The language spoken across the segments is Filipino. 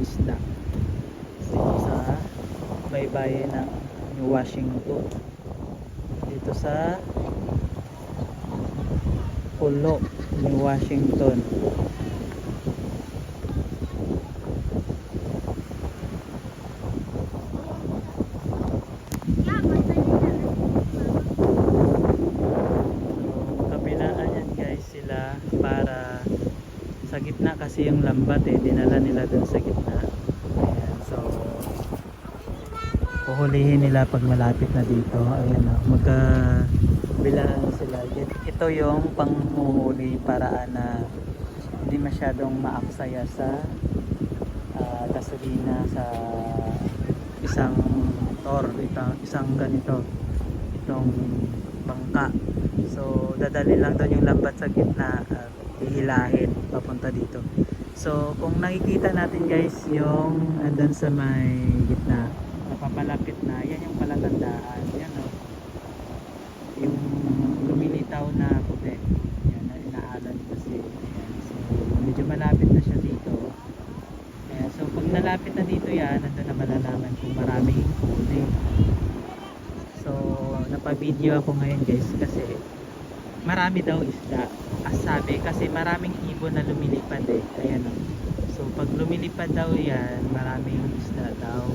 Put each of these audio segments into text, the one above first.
isda. Dito sa baybayin ng New Washington dito sa Pulo New Washington So, kabilaan yan guys sila para sa gitna kasi yung lambat eh dinala nila dun sa gitna. Ayan so puhulihin nila pag malapit na dito. Ayan o magkabilaan sila. It- ito yung panghuhuli paraan na hindi masyadong maaksaya sa ah, gasolina sa isang motor itang isang ganito itong bangka. So dadali lang doon yung lambat sa gitna at hihilahin papunta dito. So kung nakikita natin guys yung andun sa may gitna napapalapit na yan yung palatandaan yan o yung lumilitaw na puti. Yan na inaalan kasi. So medyo malapit na siya dito. Ayan, so pag nalapit na dito yan nandun na malalaman kung maraming huli So, napa-video ako ngayon guys kasi marami daw isda. As kasi maraming ibon na lumilipad eh. Ayan o. So, pag lumilipad daw yan, maraming isda daw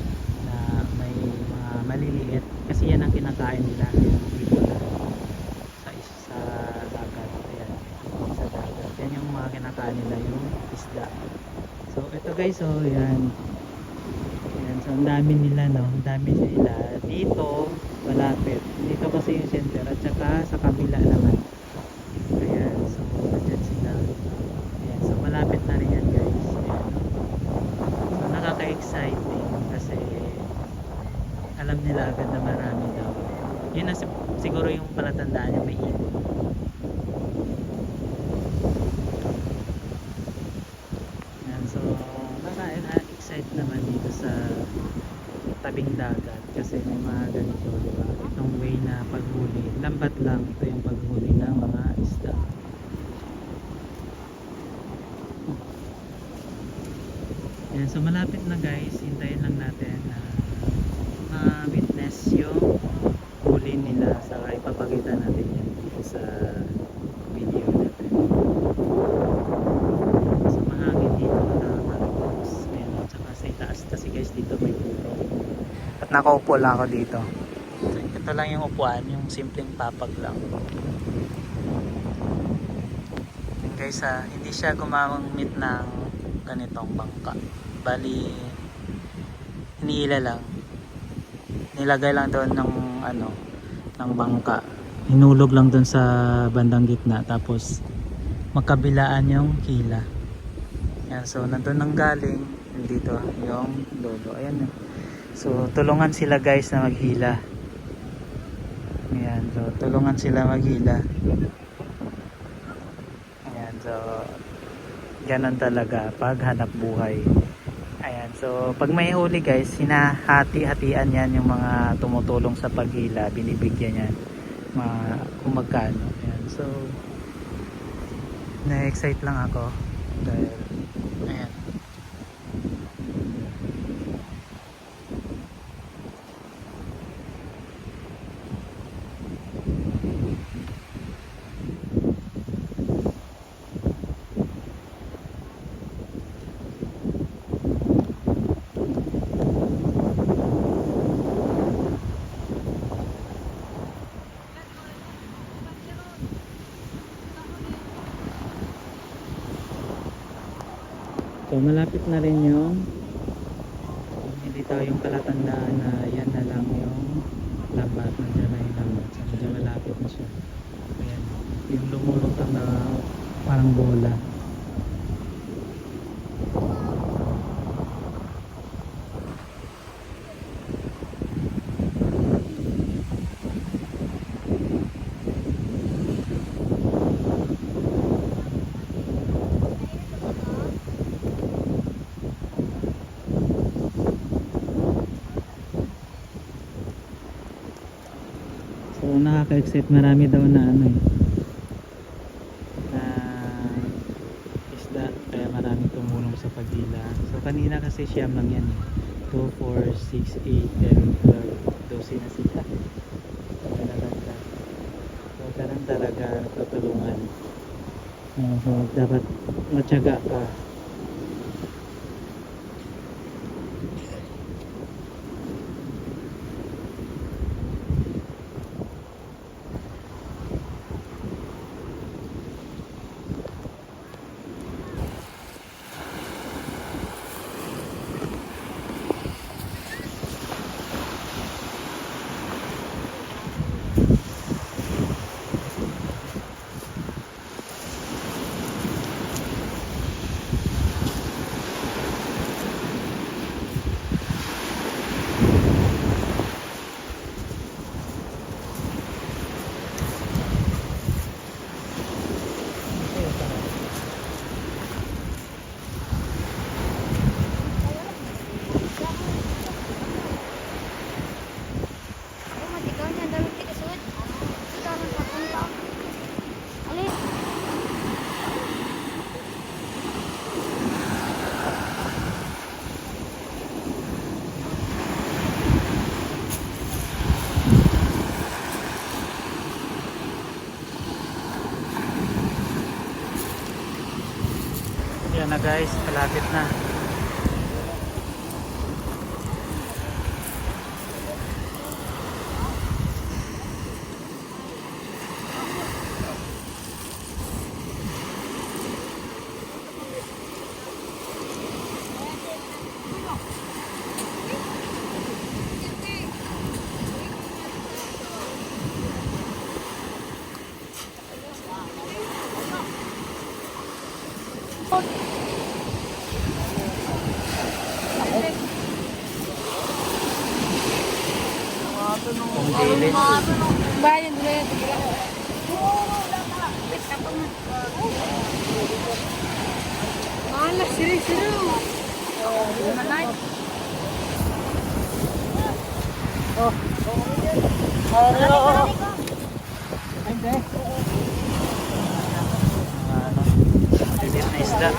na may mga maliliit. Kasi yan ang kinakain nila. Sa, sa. Sa dagat. Yan yung mga kinakain nila, yung isda. So, ito guys, oh, yan. Ayan, so ang dami nila, no? Ang dami sila. Dito, malapit. Dito kasi yung center at saka sa kabila naman. Ayan, so andyan sila. Ayan, so malapit na rin yan guys. Ayan. So nakaka-exciting kasi alam nila agad na marami daw. Yun na si- siguro yung palatandaan niya may ibon. Ayan, so nakaka-excite naman dito sa tabing dagat kasi may mga ganito, di ba? Itong way na paghuli, lambat lang ito yung paghuli ng mga isda. Yan, so malapit na guys, hintayin lang natin na ma-witness yung huli nila sa ipapakita natin yan dito sa video natin. So mahangin dito na marupos. Ayan, at saka sa itaas kasi guys dito may puro. At nakaupo lang ako dito. Ito lang yung upuan, yung simpleng papag lang. Yan guys ha, hindi siya gumamit ng ganitong bangka. Bali, hinihila lang. Nilagay lang doon ng ano, ng bangka. Hinulog lang doon sa bandang gitna tapos magkabilaan yung hila. Yan, so nandun nang galing dito yung lolo. Ayan. eh. So tulungan sila guys na maghila. Ayan, so tulungan sila maghila. Ayan, so ganun talaga pag hanap buhay. Ayan, so pag may huli guys, hinahati-hatian yan yung mga tumutulong sa paghila, binibigyan yan mga kung. Ayan, so na-excite lang ako dahil ayan. So malapit na rin yung hindi tayo yung palatandaan na yan na lang yung lambat nandiyan na yung lambat so medyo malapit na siya. Ayan. Yung lumulutang na parang bola Nakaka-excite marami daw na ano eh. Na isda kaya maraming tumulong sa pagila. So kanina kasi siyam lang yan. 2, 4, 6, 8, 10, 12, 12 na sila. Maganda. So ganun talaga tutulungan. So, dapat matyaga ka. Oh, matigaw niya. Ang daming tigasod. Ito ang papunta. Alis. Yan na guys, kalapit na. Dilis. Bayan dulu ya. Mana seru-seru. Mana? Ano, lilit na isda.